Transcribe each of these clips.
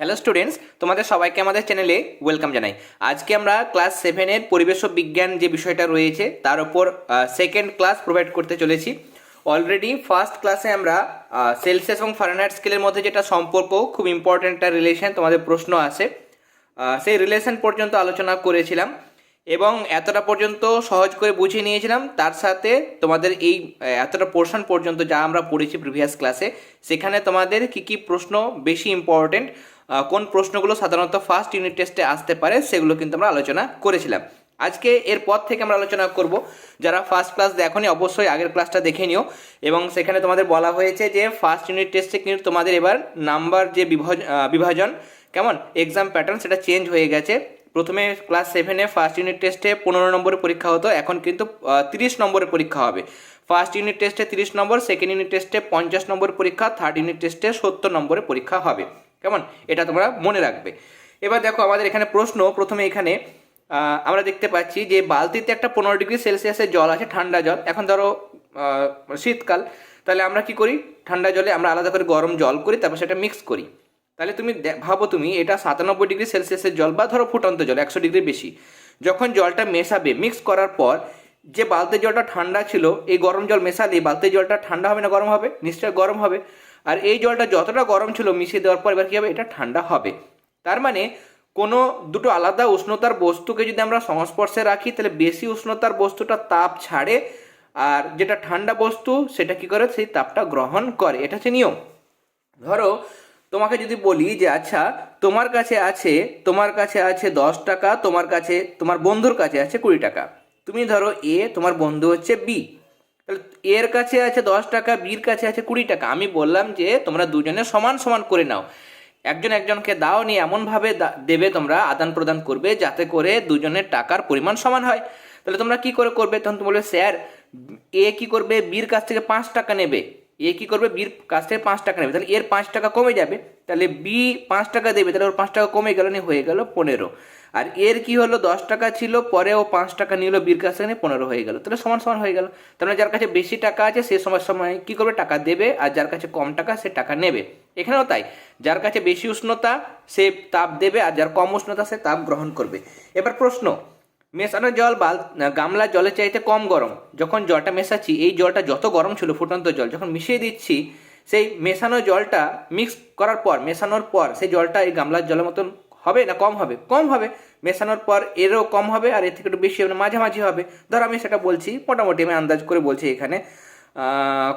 Hello students, তোমাদের সবাইকে আমাদের চ্যানেলে ওয়েলকাম জানাই। আজকে আমরা ক্লাস সেভেনের পরিবেশ বিজ্ঞান যে বিষয়টা রয়েছে, তার উপর সেকেন্ড ক্লাস প্রোভাইড করতে চলেছি। অলরেডি ফার্স্ট ক্লাসে আমরা সেলসিয়াস এবং ফারেনহাইট স্কেলের মধ্যে যেটা সম্পর্ক, খুব ইম্পর্ট্যান্ট একটা রিলেশন তোমাদের প্রশ্ন আসে সেই রিলেশন পর্যন্ত আলোচনা করেছিলাম এবং এতটা পর্যন্ত সহজ করে বুঝিয়ে নিয়েছিলাম। তার সাথে তোমাদের এই এতটা পোর্শন পর্যন্ত যা আমরা পড়েছি প্রিভিয়াস ক্লাসে সেখানে তোমাদের কি কি প্রশ্ন বেশি ইম্পর্টেন্ট কোন প্রশ্নগুলো সাধারণত ফার্স্ট ইউনিট টেস্টে আসতে পারে সেগুলো কিন্তু আমরা আলোচনা করেছিলাম। আজকে এরপর থেকে আমরা আলোচনা করব। যারা ফার্স্ট ক্লাস দেখনি অবশ্যই আগের ক্লাসটা দেখে নিও এবং সেখানে তোমাদের বলা হয়েছে যে ফার্স্ট ইউনিট টেস্টে কিন্তু তোমাদের এবার নাম্বার যে বিভাজ- বিভাজন, কেমন? এক্সাম প্যাটার্ন সেটা চেঞ্জ হয়ে গেছে। প্রথমে ক্লাস সেভেনে ফার্স্ট ইউনিট টেস্টে পনেরো নম্বরের পরীক্ষা হতো, এখন কিন্তু তিরিশ নম্বরের পরীক্ষা হবে। ফার্স্ট ইউনিট টেস্টে তিরিশ নম্বর সেকেন্ড ইউনিট টেস্টে পঞ্চাশ নম্বর পরীক্ষা থার্ড ইউনিট টেস্টে সত্তর নম্বরের পরীক্ষা হবে। কেমন? এটা তোমরা মনে রাখবে। এবার দেখো আমাদের এখানে প্রশ্ন, প্রথমে এখানে আমরা দেখতে পাচ্ছি যে বালতিতে একটা পনেরো ডিগ্রি সেলসিয়াসের জল আছে, ঠান্ডা জল। এখন ধরো শীতকাল, তাহলে আমরা কি করি? ঠান্ডা জলে আমরা আলাদা করে গরম জল করি, তারপর সেটা মিক্স করি। তাহলে তুমি ভাবো তুমি, এটা সাতানব্বই ডিগ্রি সেলসিয়াসের জল বা ধরো ফুটন্ত জল, একশো ডিগ্রি বেশি। যখন জলটা মেশাবে মিক্স করার পর যে বালতির জলটা ঠান্ডা ছিল, এই গরম জল মেশালে বালতির জলটা ঠান্ডা হবে না গরম হবে? নিশ্চয় গরম হবে। আর এই জলটা যতটা গরম ছিল মিশিয়ে দেওয়ার পর এবার কী হবে? এটা ঠান্ডা হবে। তার মানে কোনো দুটো আলাদা উষ্ণতার বস্তুকে যদি আমরা সংস্পর্শে রাখি, তাহলে বেশি উষ্ণতার বস্তুটা তাপ ছাড়ে আর যেটা ঠান্ডা বস্তু, সেটা কি করে? সেই তাপটা গ্রহণ করে। এটা হচ্ছে নিয়ম। ধরো, তোমাকে যদি বলি যে আচ্ছা তোমার কাছে আছে, তোমার কাছে আছে দশ টাকা, তোমার কাছে, তোমার বন্ধুর কাছে আছে কুড়ি টাকা। তুমি ধরো, এ, তোমার বন্ধু হচ্ছে বি। তাহলে এর কাছে আছে দশ টাকা, বির কাছে আছে কুড়ি টাকা। আমি বললাম যে, তোমরা দুজনে সমান সমান করে নাও। একজন একজনকে দাও, নিয়ে এমনভাবে দেবে তোমরা আদান প্রদান করবে, যাতে করে দুজনের টাকার পরিমাণ সমান হয়। তাহলে তোমরা কি করে করবে? তখন তুমি বলবে, স্যার, এ কি করবে? বির কাছ থেকে পাঁচ টাকা নেবে। এ কি করবে? বির কাছ থেকে পাঁচ টাকা নেবে। তাহলে এর পাঁচ টাকা কমে যাবে। তাহলে বি পাঁচ টাকা দেবে। তাহলে ওর পাঁচ টাকা কমে গেল, নিয়ে হয়ে গেল পনেরো। আর এর কি হলো, দশ টাকা ছিল পরে ও পাঁচ টাকা নিল বির কাছ থেকে পনেরো হয়ে গেল। তাহলে সমান সমান হয়ে গেল। তাহলে যার কাছে বেশি টাকা আছে, সে সময় সময় কি করবে? টাকা দেবে। আর যার কাছে কম টাকা, সে টাকা নেবে। এখানেও তাই। যার কাছে বেশি উষ্ণতা, সে তাপ দেবে। আর যার কম উষ্ণতা, সে তাপ গ্রহণ করবে। এবার প্রশ্ন। মেশানো জল বাল গামলার জলের চাইতে কম গরম। যখন জলটা মেশাচ্ছি, এই জলটা যত গরম ছিল, ফুটন্ত জল, যখন মিশিয়ে দিচ্ছি, সেই মেশানো জলটা মিক্স করার পর, মেশানোর পর, সেই জলটা এই গামলার জলের মতন হবে না কম হবে? কম হবে। মেশানোর পর এরও কম হবে আর এর থেকে একটু বেশি হবে মাঝামাঝি হবে। ধর আমি সেটা বলছি, মোটামুটি আমি আন্দাজ করে বলছি এখানে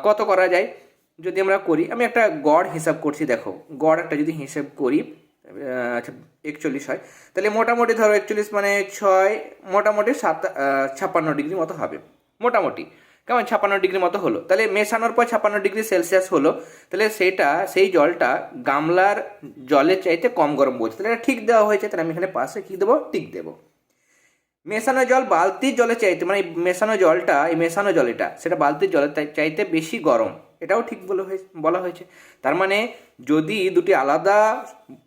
কত করা যায়? যদি আমরা করি, আমি একটা গড় হিসাব করছি, দেখো। গড় একটা যদি হিসাব করি আচ্ছা একচল্লিশ হয়। তাহলে মোটামুটি ধরো একচল্লিশ মানে ছয়, মোটামুটি সাত ছাপ্পান্ন ডিগ্রি মতো হবে। মোটামুটি। কেমন ছাপ্পান্ন ডিগ্রি মতো হলো। তাহলে মেশানোর পর ছাপ্পান্ন ডিগ্রি সেলসিয়াস হলো। তাহলে সেটা, সেই জলটা গামলার জলের চাইতে কম গরম বলছে। তাহলে এটা ঠিক দেওয়া হয়েছে, তাহলে আমি এখানে পাশে কী দেবো? ঠিক দেবো। মেশানো জল বালতির জলে চাইতে মানে মেশানো জলটা, এই মেশানো জল এটা সেটা বালতির জলের চাইতে বেশি গরম। এটাও ঠিক বলা হয়েছে বলা হয়েছে। তার মানে যদি দুটি আলাদা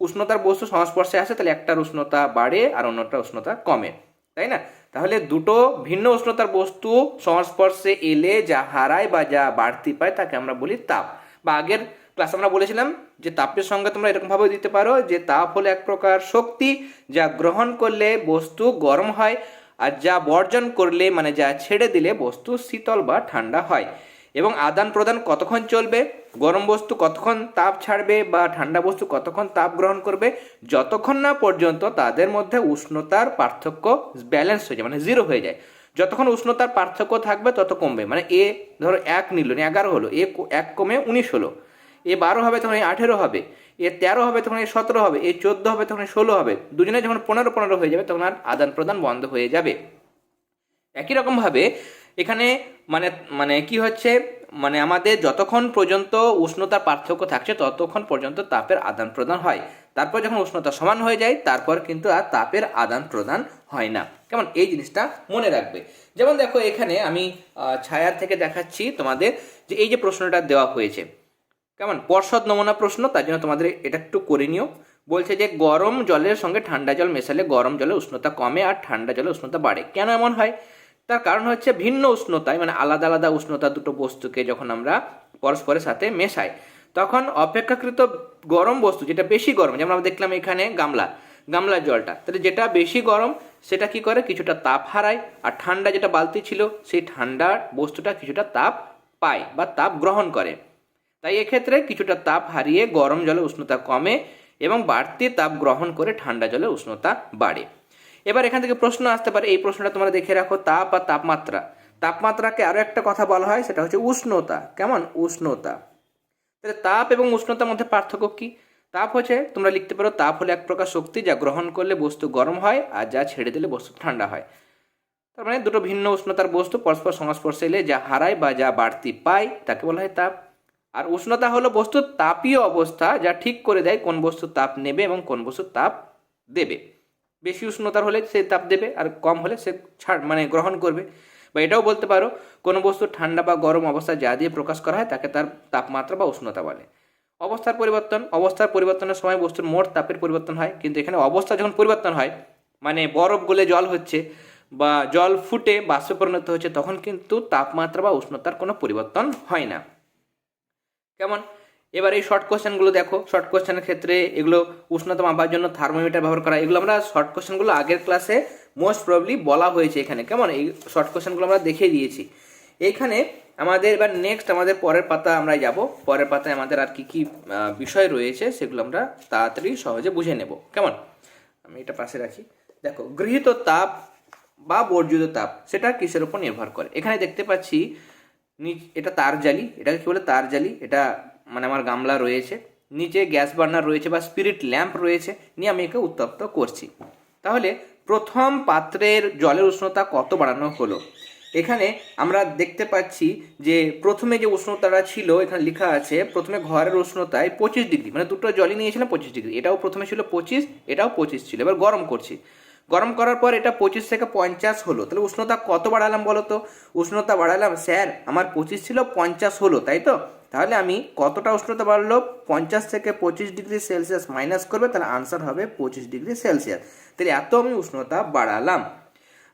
উষ্ণতার বস্তু সংস্পর্শে আসে, তাহলে একটার উষ্ণতা বাড়ে আর অন্যটার উষ্ণতা কমে। তাই না? তাহলে দুটো ভিন্ন উষ্ণতার বস্তু সংস্পর্শে এলে যা হারায় বা যা বাড়তি পায় তাকে আমরা বলি তাপ। বা আগের ক্লাস আমরা বলেছিলাম যে তাপের সঙ্গে তোমরা এরকমভাবে দিতে পারো যে তাপ হলো এক প্রকার শক্তি যা গ্রহণ করলে বস্তু গরম হয় আর যা বর্জন করলে মানে যা ছেড়ে দিলে বস্তু শীতল বা ঠান্ডা হয়। এবং আদান প্রদান কতক্ষণ চলবে? গরম বস্তু কতক্ষণ তাপ ছাড়বে বা ঠান্ডা বস্তু কতক্ষণ তাপ গ্রহণ করবে? যতক্ষণ না পর্যন্ত তাদের মধ্যে উষ্ণতার পার্থক্য ব্যালেন্স হয়ে যায় মানে জিরো হয়ে যায়। যতক্ষণ উষ্ণতার পার্থক্য থাকবে, তত কমবে। মানে এ ধরো এক নিল এগারো হলো, এ এক কমে উনিশ হলো। এ বারো হবে, তখন এ আঠেরো হবে। এ তেরো হবে, তখন এ সতেরো হবে। এ চোদ্দ হবে, তখন এ ষোলো হবে। দুজনে যখন পনেরো পনেরো হয়ে যাবে, তখন আর আদান প্রদান বন্ধ হয়ে যাবে। একই রকমভাবে এখানে মানে মানে কি হচ্ছে? মানে আমাদের যতক্ষণ পর্যন্ত উষ্ণতার পার্থক্য থাকছে, ততক্ষণ পর্যন্ত তাপের আদান প্রদান হয়। তারপর যখন উষ্ণতা সমান হয়ে যায়, তারপর কিন্তু আর তাপের আদান প্রদান হয় না। কেমন? এই জিনিসটা মনে রাখবে। যেমন দেখো, এখানে আমি ছায়ার থেকে দেখাচ্ছি তোমাদের যে এই যে প্রশ্নটা দেওয়া হয়েছে। কেমন? পর্ষদ নমুনা প্রশ্ন, তার জন্য তোমাদের এটা একটু করে নিও। বলছে যে, গরম জলের সঙ্গে ঠান্ডা জল মেশালে গরম জলে উষ্ণতা কমে আর ঠান্ডা জলে উষ্ণতা বাড়ে। কেন এমন হয়? তার কারণ হচ্ছে ভিন্ন উষ্ণতায় মানে আলাদা আলাদা উষ্ণতা দুটো বস্তুকে যখন আমরা পরস্পরের সাথে মেশাই, তখন অপেক্ষাকৃত গরম বস্তু, যেটা বেশি গরম, যেমন আমরা দেখলাম এখানে গামলা, গামলার জলটা, তাহলে যেটা বেশি গরম, সেটা কি করে? কিছুটা তাপ হারায়, আর ঠান্ডা যেটা বালতি ছিল, সেই ঠান্ডা বস্তুটা কিছুটা তাপ পায় বা তাপ গ্রহণ করে। তাই এক্ষেত্রে কিছুটা তাপ হারিয়ে গরম জলের উষ্ণতা কমে এবং বাড়তি তাপ গ্রহণ করে ঠান্ডা জলের উষ্ণতা বাড়ে। এবার এখান থেকে প্রশ্ন আসতে পারে, এই প্রশ্নটা তোমরা দেখে রাখো তাপ বা তাপমাত্রা। তাপমাত্রাকে আরও একটা কথা বলা হয়, সেটা হচ্ছে উষ্ণতা। কেমন? উষ্ণতা। তাহলে তাপ এবং উষ্ণতার মধ্যে পার্থক্য কি? তাপ হচ্ছে, তোমরা লিখতে পারো, তাপ হলো এক প্রকার শক্তি যা গ্রহণ করলে বস্তু গরম হয় আর যা ছেড়ে দিলে বস্তু ঠান্ডা হয়। তার মানে দুটো ভিন্ন উষ্ণতার বস্তু পরস্পর সংস্পর্শে এলে যা হারায় বা যা বাড়তি পায়, তাকে বলা হয় তাপ। আর উষ্ণতা হলো বস্তুর তাপীয় অবস্থা যা ঠিক করে দেয় কোন বস্তু তাপ নেবে এবং কোন বস্তু তাপ দেবে। বেশি উষ্ণতার হলে সে তাপ দেবে আর কম হলে সে ছাড় মানে গ্রহণ করবে। বা এটাও বলতে পারো, কোনো বস্তু ঠান্ডা বা গরম অবস্থা যা দিয়ে প্রকাশ করা হয় তাকে তার তাপমাত্রা বা উষ্ণতা বলে। অবস্থার পরিবর্তন, অবস্থার পরিবর্তনের সময় বস্তুর মোট তাপের পরিবর্তন হয়, কিন্তু এখানে অবস্থা যখন পরিবর্তন হয় মানে বরফ গলে জল হচ্ছে বা জল ফুটে বাষ্পে পরিণত হচ্ছে, তখন কিন্তু তাপমাত্রা বা উষ্ণতার কোনো পরিবর্তন হয় না। কেমন? এবার এই শর্ট কোশ্চেনগুলো দেখো। শর্ট কোশ্চেনের ক্ষেত্রে এগুলো উষ্ণতা মাপার জন্য থার্মোমিটার ব্যবহার করা। এগুলো আমরা শর্ট কোশ্চেনগুলো আগের ক্লাসে মোস্ট প্রবলি বলা হয়েছে এখানে। কেমন? এই শর্ট কোশ্চেনগুলো আমরা দেখিয়ে দিয়েছি। এইখানে আমাদের এবার নেক্সট আমাদের পরের পাতা আমরা যাব। পরের পাতায় আমাদের আর কি কি বিষয় রয়েছে সেগুলো আমরা তাড়াতাড়ি সহজে বুঝে নেব। কেমন? আমি এটা পাশে রাখি। দেখো, গৃহীত তাপ বা বর্জিত তাপ, সেটা কিসের উপর নির্ভর করে? এখানে দেখতে পাচ্ছি এটা তার জালি, এটাকে কি বলে? তার জালি, এটা মানে আমার গামলা রয়েছে, নিচে গ্যাস বার্নার রয়েছে বা স্পিরিট ল্যাম্প রয়েছে, নিয়ে আমি একে উত্তপ্ত করছি। তাহলে প্রথম পাত্রের জলের উষ্ণতা কত বাড়ানো হলো? এখানে আমরা দেখতে পাচ্ছি যে প্রথমে যে উষ্ণতাটা ছিল, এখানে লেখা আছে, প্রথমে ঘরের উষ্ণতায় পঁচিশ ডিগ্রি মানে দুটো জলই নিয়েছিলাম পঁচিশ ডিগ্রি, এটাও প্রথমে ছিল পঁচিশ, এটাও পঁচিশ ছিল, এবার গরম করছি। গরম করার পর এটা পঁচিশ থেকে পঞ্চাশ হলো। তাহলে উষ্ণতা কত বাড়ালাম বলো তো? উষ্ণতা বাড়ালাম, স্যার, আমার পঁচিশ ছিল পঞ্চাশ হলো, তাই তো? তাহলে আমি কতটা উষ্ণতা বাড়লো? পঞ্চাশ থেকে পঁচিশ ডিগ্রি সেলসিয়াস মাইনাস করবে, তাহলে আনসার হবে পঁচিশ ডিগ্রি সেলসিয়াস। তাহলে এত আমি উষ্ণতা বাড়ালাম।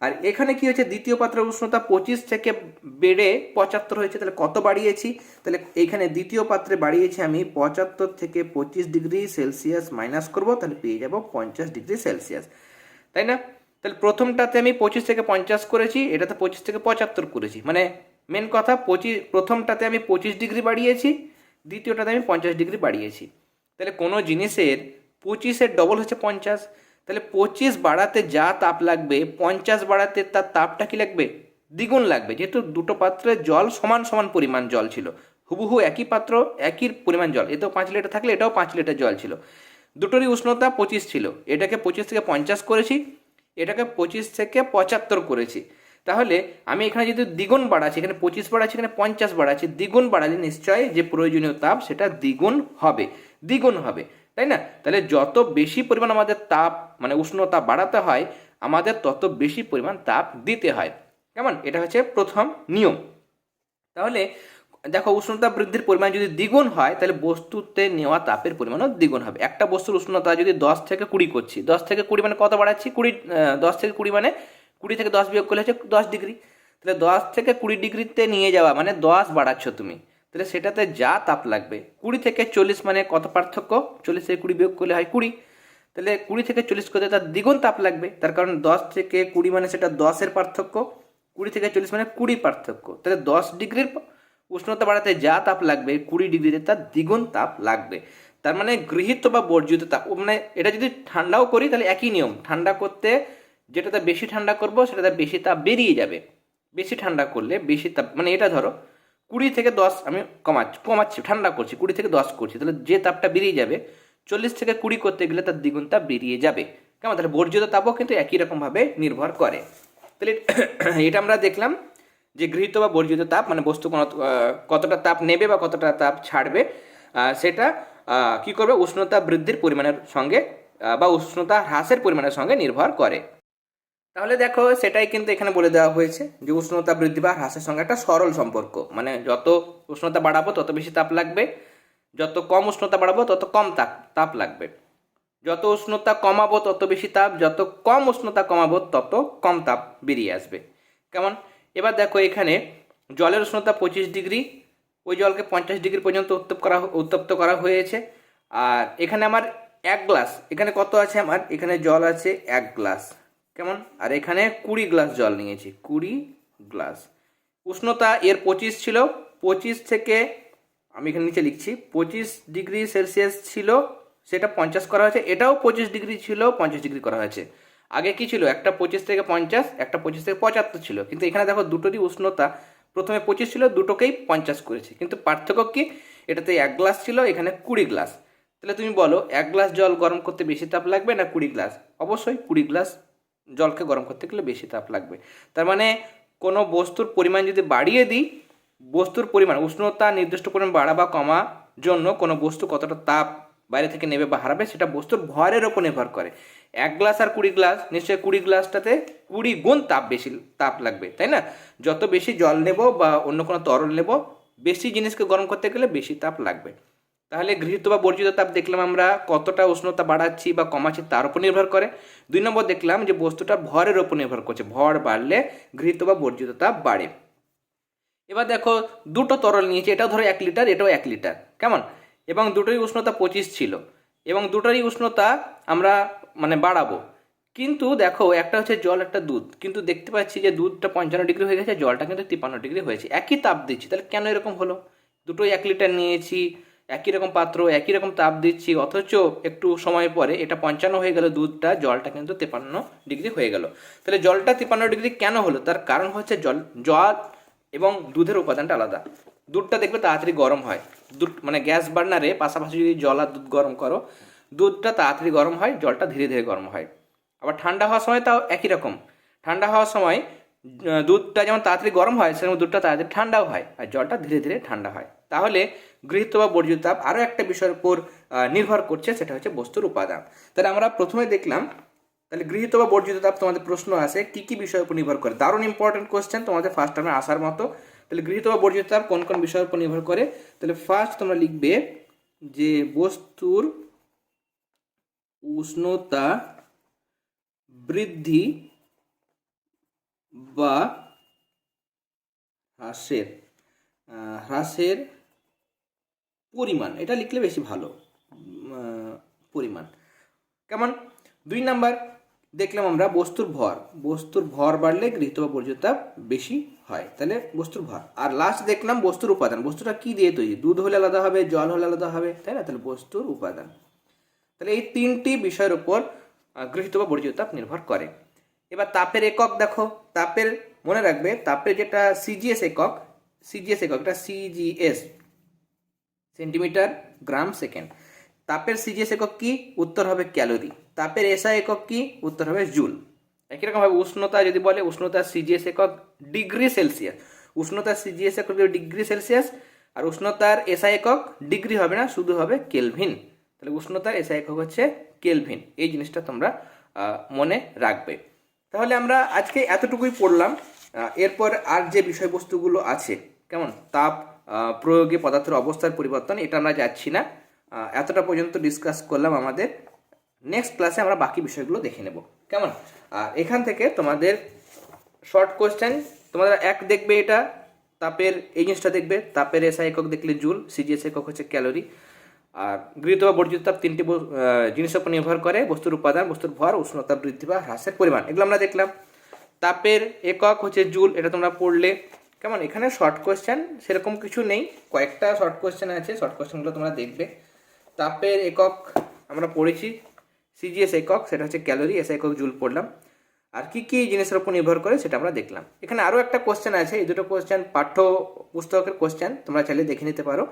আর এখানে কি হয়েছে? দ্বিতীয় পাত্রের উষ্ণতা পঁচিশ থেকে বেড়ে পঁচাত্তর হয়েছে, তাহলে কত বাড়িয়েছি? তাহলে এখানে দ্বিতীয় পাত্রে বাড়িয়েছি আমি পঁচাত্তর থেকে পঁচিশ ডিগ্রি সেলসিয়াস মাইনাস করব, তাহলে পেয়ে যাব পঞ্চাশ ডিগ্রি সেলসিয়াস। তাই না? তাহলে প্রথমটাতে আমি পঁচিশ থেকে পঞ্চাশ করেছি, এটাতে পঁচিশ থেকে পঁচাত্তর করেছি। মানে মেন কথা, পঁচিশ, প্রথমটাতে আমি পঁচিশ ডিগ্রি বাড়িয়েছি, দ্বিতীয়টাতে আমি পঞ্চাশ ডিগ্রি বাড়িয়েছি। তাহলে কোনো জিনিসের পঁচিশের ডবল হচ্ছে পঞ্চাশ। তাহলে পঁচিশ বাড়াতে যা তাপ লাগবে, পঞ্চাশ বাড়াতে তার তাপটা কি লাগবে? দ্বিগুণ লাগবে। যেহেতু দুটো পাত্রে জল সমান সমান পরিমাণ জল ছিল, হুবহু একই পাত্র, একই পরিমাণ জল। এতেও পাঁচ লিটার থাকলে এটাও পাঁচ লিটার জল ছিল। দুটোরই উষ্ণতা পঁচিশ ছিল। এটাকে পঁচিশ থেকে পঞ্চাশ করেছি, এটাকে পঁচিশ থেকে পঁচাত্তর করেছি। তাহলে আমি এখানে যদি দ্বিগুণ বাড়াচ্ছি, এখানে পঁচিশ বাড়াচ্ছি, এখানে পঞ্চাশ বাড়াচ্ছি, দ্বিগুণ বাড়ালে নিশ্চয়ই যে প্রয়োজনীয় তাপ সেটা দ্বিগুণ হবে দ্বিগুণ হবে, তাই না? তাহলে যত বেশি পরিমাণ আমাদের তাপ মানে উষ্ণতা বাড়াতে হয়, আমাদের তত বেশি পরিমাণ তাপ দিতে হয়। কেমন? এটা হচ্ছে প্রথম নিয়ম। তাহলে দেখো উষ্ণতা বৃদ্ধির পরিমাণ যদি দ্বিগুণ হয়, তাহলে বস্তুতে নেওয়া তাপের পরিমাণও দ্বিগুণ হবে। একটা বস্তুর উষ্ণতা যদি দশ থেকে কুড়ি করছি, দশ থেকে কুড়ি মানে কত বাড়াচ্ছি? কুড়ি দশ থেকে কুড়ি মানে কুড়ি থেকে দশ বিয়োগ করলে হচ্ছে দশ ডিগ্রি। তাহলে দশ থেকে কুড়ি ডিগ্রিতে নিয়ে যাওয়া মানে দশ বাড়াচ্ছ তুমি। তাহলে সেটাতে যা তাপ লাগবে, কুড়ি থেকে চল্লিশ মানে কত পার্থক্য? চল্লিশ থেকে কুড়ি বিয়োগ করলে হয় কুড়ি। তাহলে কুড়ি থেকে চল্লিশ করতে তার দ্বিগুণ তাপ লাগবে, তার কারণ দশ থেকে কুড়ি মানে সেটা দশের পার্থক্য, কুড়ি থেকে চল্লিশ মানে কুড়ি পার্থক্য। তাহলে দশ ডিগ্রির উষ্ণতা বাড়াতে যা তাপ লাগবে, কুড়ি ডিগ্রিতে তার দ্বিগুণ তাপ লাগবে। তার মানে গৃহীত বা বর্জিত তাপ মানে এটা যদি ঠান্ডাও করি তাহলে একই নিয়ম, ঠান্ডা করতে যেটাতে বেশি ঠান্ডা করব সেটাতে বেশি তাপ বেরিয়ে যাবে। বেশি ঠান্ডা করলে বেশি তাপ মানে এটা ধরো, কুড়ি থেকে দশ, আমি কমাচ্ছি কমাচ্ছি, ঠান্ডা করছি, কুড়ি থেকে দশ করছি, তাহলে যে তাপটা বেরিয়ে যাবে, চল্লিশ থেকে কুড়ি করতে গেলে তার দ্বিগুণ তাপ বেরিয়ে যাবে। কেমন? তাহলে বর্জিত তাপও কিন্তু একই রকমভাবে নির্ভর করে। তাহলে এটা আমরা দেখলাম যে গৃহীত বা বর্জিত তাপ মানে বস্তু কোনো কতটা তাপ নেবে বা কতটা তাপ ছাড়বে সেটা কি করবে? উষ্ণতা বৃদ্ধির পরিমাণের সঙ্গে বা উষ্ণতা হ্রাসের পরিমাণের সঙ্গে নির্ভর করে। তাহলে দেখো, সেটাই কিন্তু এখানে বলে দেওয়া হয়েছে যে উষ্ণতা বৃদ্ধি বা হ্রাসের সঙ্গে একটা সরল সম্পর্ক। মানে যত উষ্ণতা বাড়াবো, তত বেশি তাপ লাগবে। যত কম উষ্ণতা বাড়াবো, তত কম তাপ তাপ লাগবে। যত উষ্ণতা কমাবো, তত বেশি তাপ, যত কম উষ্ণতা কমাবো, তত কম তাপ বেরিয়ে আসবে। কেমন? এবার দেখো এখানে জলের উষ্ণতা পঁচিশ ডিগ্রি, ওই জলকে পঞ্চাশ ডিগ্রি পর্যন্ত উত্তপ্ত করা উত্তপ্ত করা হয়েছে। আর এখানে আমার এক গ্লাস, এখানে কত আছে আমার? এখানে জল আছে এক গ্লাস। কেমন? আর এখানে কুড়ি গ্লাস জল নিয়েছি, কুড়ি গ্লাস। উষ্ণতা এর পঁচিশ ছিল, পঁচিশ থেকে, আমি এখানে নিচে লিখছি, পঁচিশ ডিগ্রি সেলসিয়াস ছিল, সেটা পঞ্চাশ করা হয়েছে, এটাও পঁচিশ ডিগ্রি ছিল, পঞ্চাশ ডিগ্রি করা হয়েছে। আগে কি ছিল? একটা পঁচিশ থেকে পঞ্চাশ, একটা পঁচিশ থেকে পঁচাত্তর ছিল। কিন্তু এখানে দেখো দুটোরই উষ্ণতা প্রথমে পঁচিশ ছিল, দুটোকেই পঞ্চাশ করেছে। কিন্তু পার্থক্য কি? এটাতে এক গ্লাস ছিল, এখানে কুড়ি গ্লাস। তাহলে তুমি বলো, এক গ্লাস জল গরম করতে বেশি তাপ লাগবে না কুড়ি গ্লাস? অবশ্যই কুড়ি গ্লাস জলকে গরম করতে গেলে বেশি তাপ লাগবে। তার মানে কোনো বস্তুর পরিমাণ যদি বাড়িয়ে দিই, বস্তুর পরিমাণ, উষ্ণতা নির্দিষ্ট পরিমাণ বাড়া বা কমা জন্য কোনো বস্তু কতটা তাপ বাইরে থেকে নেবে বা হারাবে, সেটা বস্তুর ভরের ওপর নির্ভর করে। এক গ্লাস আর কুড়ি গ্লাস, নিশ্চয়ই কুড়ি গ্লাসটাতে কুড়ি গুণ তাপ বেশি, তাপ লাগবে, তাই না? যত বেশি জল নেব বা অন্য কোনো তরল নেব, বেশি জিনিসকে গরম করতে গেলে বেশি তাপ লাগবে। তাহলে গৃহীত বা বর্জিত তাপ দেখলাম আমরা, কতটা উষ্ণতা বাড়াচ্ছি বা কমাচ্ছি তার উপর নির্ভর করে। দুই নম্বর দেখলাম যে বস্তুটা ভরের ওপর নির্ভর করছে, ভর বাড়লে গৃহীত বা বর্জিত তাপ বাড়ে। এবার দেখো, দুটো তরল নিয়েছি, এটাও ধরো এক লিটার, এটাও এক লিটার, কেমন? এবং দুটোরই উষ্ণতা পঁচিশ ছিল। এবং দুটোরই উষ্ণতা আমরা মানে বাড়াবো। কিন্তু দেখো, একটা হচ্ছে জল, একটা দুধ। কিন্তু দেখতে পাচ্ছি যে দুধটা পঞ্চান্ন ডিগ্রি হয়ে গেছে, জলটা কিন্তু তিপ্পান্ন ডিগ্রি হয়েছে। একই তাপ দিচ্ছি, তাহলে কেন এরকম হলো? দুটোই এক লিটার নিয়েছি, একই রকম পাত্র, একই রকম তাপ দিচ্ছি, অথচ একটু সময় পরে এটা পঞ্চান্ন হয়ে গেল দুধটা, জলটা কিন্তু তেপান্ন ডিগ্রি হয়ে গেল। তাহলে জলটা তিপ্পান্ন ডিগ্রি কেন হলো? তার কারণ হচ্ছে জল জল এবং দুধের উপাদানটা আলাদা। দুধটা দেখবে তাড়াতাড়ি গরম হয়। দুধ মানে গ্যাস বার্নারে পাশাপাশি যদি জল আর দুধ গরম করো দুধটা তাড়াতাড়ি গরম হয়, জলটা ধীরে ধীরে গরম হয়। আবার ঠান্ডা হওয়ার সময় তাও একই রকম। ঠান্ডা হওয়ার সময় দুধটা যেমন তাড়াতাড়ি গরম হয়, সেরকম দুধটা তাড়াতাড়ি ঠান্ডাও হয় আর জলটা ধীরে ধীরে ঠান্ডা হয়। তাহলে গৃহীত বা বর্জিত তাপ আরও একটা বিষয়ের উপর নির্ভর করছে, সেটা হচ্ছে বস্তুর উপাদান। তাহলে আমরা প্রথমে দেখলাম, তাহলে গৃহীত বা বর্জিত তাপ তোমাদের প্রশ্ন আছে, কি কি বিষয়ের উপর নির্ভর করে? দারুণ ইম্পর্টেন্ট কোয়েশ্চেন তোমাদের ফার্স্ট টাইমে আসার মতো। তাহলে গৃহীত বা বর্জিত তাপ কোন কোন বিষয়ের উপর নির্ভর করে? তাহলে ফার্স্ট তোমরা লিখবে যে বস্তুর উষ্ণতা বৃদ্ধি বা হ্রাসের হ্রাসের পরিমাণ। এটা লিখলে বেশি ভালো পরিমাণ। কেমন? দুই নাম্বার, দেখলাম আমরা বস্তুর ভর। বস্তুর ভর বাড়লে গৃহীত বা বর্জিত বেশি হয়। তাহলে বস্তুর ভর। আর লাস্ট দেখলাম বস্তুর উপাদান। বস্তুটা কি দিয়ে তৈরি? দুধ হলে আলাদা হবে, জল হলে আলাদা হবে, তাই না? তাহলে বস্তুর উপাদান। তাহলে এই তিনটি বিষয়ের উপর গৃহীত বা বর্জিত তাপ নির্ভর করে। এবার তাপের একক দেখো, তাপের, মনে রাখবে, তাপের যেটা সিজিএস একক সিজিএস একক, এটা সিজিএস সেন্টিমিটার, গ্রাম, সেকেন্ড। তাপের সিজিএস একক কি? উত্তর হবে ক্যালোরি। তাপের এসআই একক কি? উত্তর হবে জুল। একই রকম ভাবে উষ্ণতা যদি বলে উষ্ণতার সিজিএস একক ডিগ্রি সেলসিয়াস। উষ্ণতার সিজিএস একক ডিগ্রি সেলসিয়াস, আর উষ্ণতার এসআই একক ডিগ্রি হবে না, শুধু হবে কেলভিন। তাহলে উষ্ণতার এসআই একক হচ্ছে কেলভিন এই জিনিসটা তোমরা মনে রাখবে। তাহলে আমরা আজকে এতটুকুই পড়লাম। এরপর আর যে বিষয়বস্তুগুলো আছে, কেমন? তাপ প্রয়োগে পদার্থের অবস্থার পরিবর্তন, এটা আমরা যাচ্ছি না। এতটা পর্যন্ত ডিসকাস করলাম আমাদের। নেক্সট ক্লাসে আমরা বাকি বিষয়গুলো দেখে নেব। কেমন? আর এখান থেকে তোমাদের শর্ট কোশ্চেন তোমাদের এক দেখবে এটা, তাপের, এই জিনিসটা দেখবে, তাপের এসআই একক দেখলে জুল সিজিএস একক হচ্ছে ক্যালোরি আর গৃহীত বা বর্জিত তাপ তিনটি জিনিসের উপর নির্ভর করে, বস্তুর উপাদান, বস্তুর ভর, উষ্ণতা বৃদ্ধি বা হ্রাসের পরিমাণ। এগুলো আমরা দেখলাম। তাপের একক হচ্ছে জুল, এটা তোমরা পড়লে। কেমন? এখানে শর্ট কোয়েশ্চেন সেরকম কিছু নেই। কয়েকটা শর্ট কোশ্চেন আছে শর্ট কোশ্চেনগুলো তোমরা দেখবে। তাপের একক আমরা পড়েছি সিজিএস একক, সেটা হচ্ছে ক্যালোরি এস একক জুল পড়লাম। আর কি কি জিনিসের উপর নির্ভর করে, সেটা আমরা দেখলাম। এখানে আরও একটা কোশ্চেন আছে, এই দুটো কোশ্চেন পাঠ্য পুস্তকের কোশ্চেন তোমরা চাইলে দেখে নিতে পারো।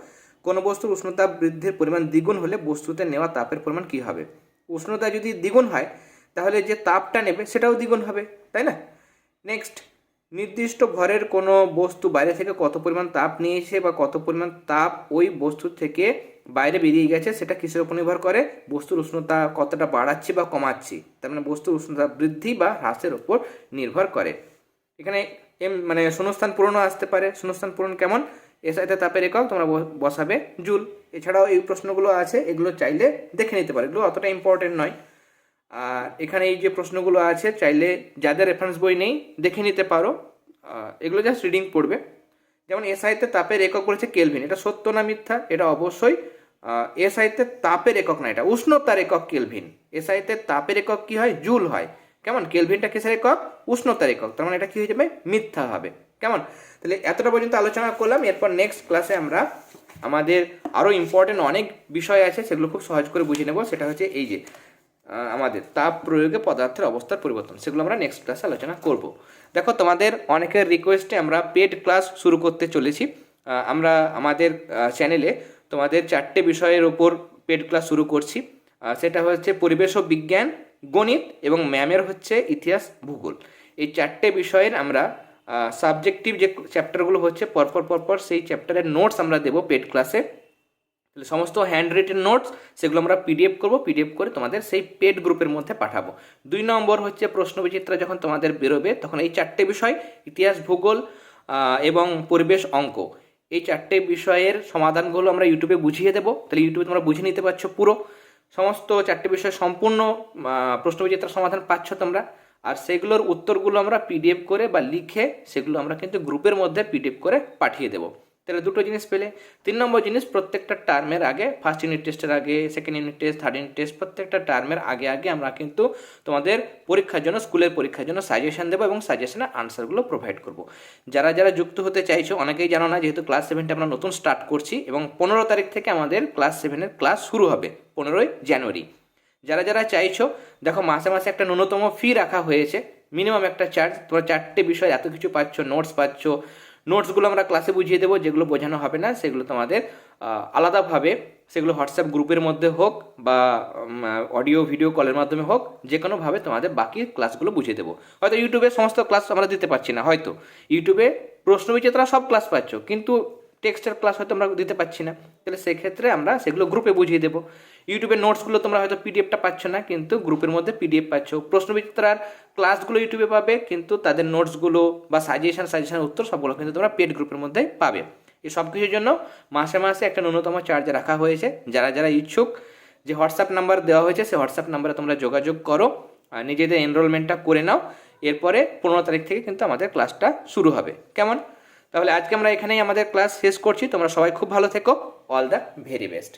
কোনো বস্তুর উষ্ণতা বৃদ্ধির পরিমাণ দ্বিগুণ হলে বস্তুতে নেওয়া তাপের পরিমাণ কী হবে? উষ্ণতা যদি দ্বিগুণ হয়, তাহলে যে তাপটা নেবে সেটাও দ্বিগুণ হবে, তাই না? নেক্সট নির্দিষ্ট ঘরের কোনো বস্তু বাইরে থেকে কত পরিমাণ তাপ নিয়েছে বা কত পরিমাণ তাপ ওই বস্তু থেকে বাইরে বেরিয়ে গেছে সেটা কিসের উপর নির্ভর করে? বস্তুর উষ্ণতা কতটা বাড়াচ্ছি বা কমাচ্ছি, তার মানে বস্তুর উষ্ণতা বৃদ্ধি বা হ্রাসের উপর নির্ভর করে। এখানে এম মানে শূন্যস্থান পূরণও আসতে পারে। শূন্যস্থান পূরণ কেমন? এসআইতে তাপের একক, তোমরা বসাবে জুল। এছাড়াও এই প্রশ্নগুলো আছে, এগুলো চাইলে দেখে নিতে পারো। এগুলো অতটা ইম্পর্টেন্ট নয়। আর এখানে এই যে প্রশ্নগুলো আছে, চাইলে যাদের রেফারেন্স বই নেই, দেখে নিতে পারো। এগুলো জাস্ট রিডিং পড়বে। যেমন এসআইতে তাপের একক বলেছে কেলভিন এটা সত্য না মিথ্যা? এটা অবশ্যই। এসআইতে তাপের একক না এটা। উষ্ণতার একক কেলভিন এসআইতে তাপের একক কি হয়? জুল হয়। কেমন? কেলভিনটা কিসের একক? উষ্ণতার একক। তার মানে এটা কি হয়ে যাবে? মিথ্যা হবে। কেমন? তাহলে এতটা পর্যন্ত আলোচনা করলাম। এরপর নেক্সট ক্লাসে আমরা আমাদের আরও ইম্পর্টেন্ট অনেক বিষয় আছে, সেগুলো খুব সহজ করে বুঝে নেব। সেটা হচ্ছে এই যে আমাদের তাপ প্রয়োগে পদার্থের অবস্থার পরিবর্তন, সেগুলো আমরা নেক্সট ক্লাসে আলোচনা করব। দেখো, তোমাদের অনেকের রিকোয়েস্টে আমরা পেড ক্লাস শুরু করতে চলেছি। আমরা আমাদের চ্যানেলে তোমাদের চারটে বিষয়ের ওপর পেড ক্লাস শুরু করছি। সেটা হচ্ছে পরিবেশ ও বিজ্ঞান, গণিত এবং ম্যামের হচ্ছে ইতিহাস, ভূগোল। এই চারটে বিষয়ের আমরা সাবজেক্টিভ যে চ্যাপ্টারগুলো হচ্ছে, পরপর পরপর সেই চ্যাপ্টারের নোটস আমরা দেবো পেড ক্লাসে তাহলে সমস্ত হ্যান্ড রিটেন নোটস সেগুলো আমরা পিডিএফ করব পিডিএফ করে তোমাদের সেই পেড গ্রুপের মধ্যে পাঠাবো। দুই নম্বর হচ্ছে প্রশ্ন বিচিত্রা যখন তোমাদের বেরোবে, তখন এই চারটে বিষয়, ইতিহাস, ভূগোল এবং পরিবেশ, অঙ্ক। এই চারটে বিষয়ের সমাধানগুলো আমরা ইউটিউবে বুঝিয়ে দেবো। তাহলে ইউটিউবে তোমরা বুঝে নিতে পারছ পুরো। সমস্ত চারটে বিষয় সম্পূর্ণ প্রশ্ন বিচিত্রার সমাধান পাচ্ছ তোমরা। আর সেগুলোর উত্তরগুলো আমরা পিডিএফ করে বা লিখে সেগুলো আমরা কিন্তু গ্রুপের মধ্যে পিডিএফ করে পাঠিয়ে দেবো। তাহলে দুটো জিনিস পেলে। তিন নম্বর জিনিস, প্রত্যেকটা টার্মের আগে ফার্স্ট ইউনিট টেস্টের আগে second unit test third unit test প্রত্যেকটা টার্মের আগে আগে আমরা কিন্তু তোমাদের পরীক্ষার জন্য, স্কুলের পরীক্ষার জন্য সাজেশন দেবো এবং সাজেশনের আনসারগুলো প্রোভাইড করব। যারা যারা যুক্ত হতে চাইছো, অনেকেই জানো না, যেহেতু ক্লাস সেভেনটা আমরা নতুন স্টার্ট করছি এবং পনেরো তারিখ থেকে আমাদের ক্লাস সেভেনের ক্লাস শুরু হবে, পনেরোই জানুয়ারি যারা যারা চাইছো, দেখো মাসে মাসে একটা ন্যূনতম ফি রাখা হয়েছে মিনিমাম একটা চার্জ তোমরা চারটে বিষয় এত কিছু পাচ্ছ নোটস পাচ্ছ নোটসগুলো আমরা ক্লাসে বুঝিয়ে দেবো, যেগুলো বোঝানো হবে না, সেগুলো তোমাদের আলাদাভাবে, সেগুলো হোয়াটসঅ্যাপ গ্রুপের মধ্যে হোক বা অডিও ভিডিও কলের মাধ্যমে হোক যে কোনোভাবে তোমাদের বাকি ক্লাসগুলো বুঝিয়ে দেবো। হয়তো ইউটিউবে সমস্ত ক্লাস আমরা দিতে পারছি না, হয়তো। ইউটিউবে প্রশ্ন বিচেতরা সব ক্লাস পাচ্ছ, কিন্তু টেক্সটের ক্লাস হয়তো আমরা দিতে পারছি না। তাহলে সেক্ষেত্রে আমরা সেগুলো গ্রুপে বুঝিয়ে দেবো। ইউটিউবের নোটসগুলো তোমরা হয়তো পিডিএফটা পাচ্ছ না, কিন্তু গ্রুপের মধ্যে পিডিএফ পাচ্ছ। প্রশ্নবিচিত্রার ক্লাসগুলো ইউটিউবে পাবে, কিন্তু তাদের নোটসগুলো বা সাজেশন সাজেশনের উত্তর সবগুলো কিন্তু তোমরা পেড গ্রুপের মধ্যে পাবে। এই সব কিছুর জন্য মাসে মাসে একটা ন্যূনতম চার্জ রাখা হয়েছে। যারা যারা ইচ্ছুক যে হোয়াটসঅ্যাপ নাম্বার দেওয়া হয়েছে, সেই হোয়াটসঅ্যাপ নাম্বারে তোমরা যোগাযোগ করো আর নিজেদের এনরোলমেন্টটা করে নাও। এরপরে পনেরো তারিখ থেকে কিন্তু আমাদের ক্লাসটা শুরু হবে। কেমন? তাহলে আজকে আমরা এখানেই আমাদের ক্লাস শেষ করছি। তোমরা সবাই খুব ভালো থেকো। All the very best